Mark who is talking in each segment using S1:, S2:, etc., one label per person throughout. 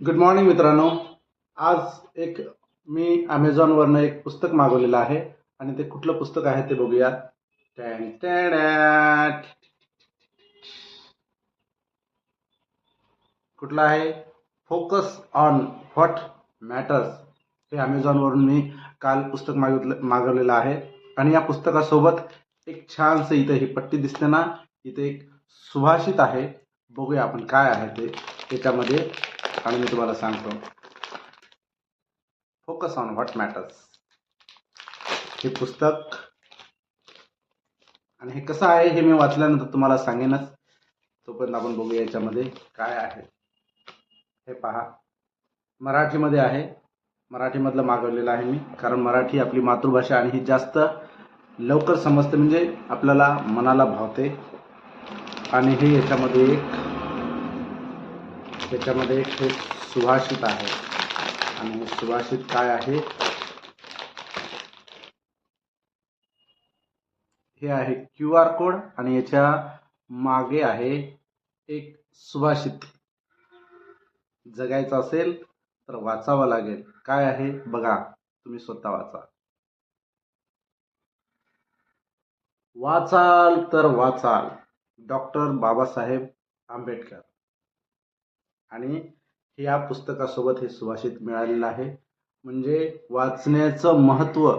S1: Good morning मित्रांनो. आज एक मी ॲमेझॉनवरनं एक पुस्तक मागवलेलं आहे आणि ते कुठलं पुस्तक आहे ते बघूया टॅन टॅडॅट. कुठलं आहे? फोकस ऑन व्हॉट मॅटर्स हे ॲमेझॉनवरून मी काल पुस्तक मागितलं मागवलेलं आहे. आणि या पुस्तकासोबत एक छानसं इथं ही पट्टी दिसते ना इथे एक सुभाषित आहे. बघूया आपण काय आहे ते. त्याच्यामध्ये आणि मी तुम्हाला सांगतो फोकस ऑन व्हॉट मॅटर्स हे पुस्तक आणि हे कसं आहे हे मी वाचल्यानंतर तुम्हाला सांगेनच. तोपर्यंत आपण बघूया याच्यामध्ये काय आहे. हे पहा. मराठीमध्ये आहे. मराठीमधलं मागवलेलं आहे मी कारण मराठी आपली मातृभाषा आणि ही जास्त लवकर समजते म्हणजे आपल्याला मनाला भावते. आणि हे याच्यामध्ये एक त्याच्यामध्ये एक हे सुभाषित आहे. आणि हे सुभाषित काय आहे? हे आहे क्यू आर कोड आणि याच्या मागे आहे एक सुभाषित. जगायचं असेल तर वाचावं लागेल. काय आहे? बघा तुम्ही स्वतः वाचा. वाचाल तर वाचाल. डॉक्टर बाबासाहेब आंबेडकर. आणि या पुस्तकासोबत हे सुभाषित मिळालेलं आहे. म्हणजे वाचण्याचं महत्त्व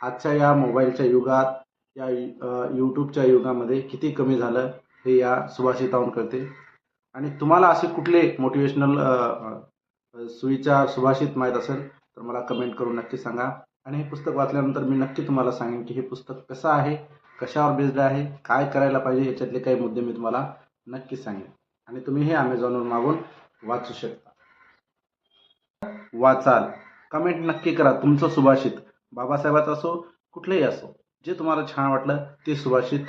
S1: आजच्या या मोबाईलच्या युगात या यूट्यूबच्या युगामध्ये किती कमी झालं हे या सुभाषिताहून कळते. आणि तुम्हाला असे कुठले मोटिवेशनल सुविचार सुभाषित माहीत असेल तर मला कमेंट करून नक्की सांगा. आणि हे पुस्तक वाचल्यानंतर मी नक्की तुम्हाला सांगेन की हे पुस्तक कसं आहे कशावर बेस्ड आहे काय करायला पाहिजे याच्यातले काही मुद्दे मी तुम्हाला नक्की सांगेन. आणि तुम्ही हे अमेझॉनवर मागून वाचू शकता. वाचाल. कमेंट नक्की करा. तुमचं सुभाषित. बाबासाहेबाचं असो कुठलंही असो जे तुम्हाला छान वाटलं ते सुभाषित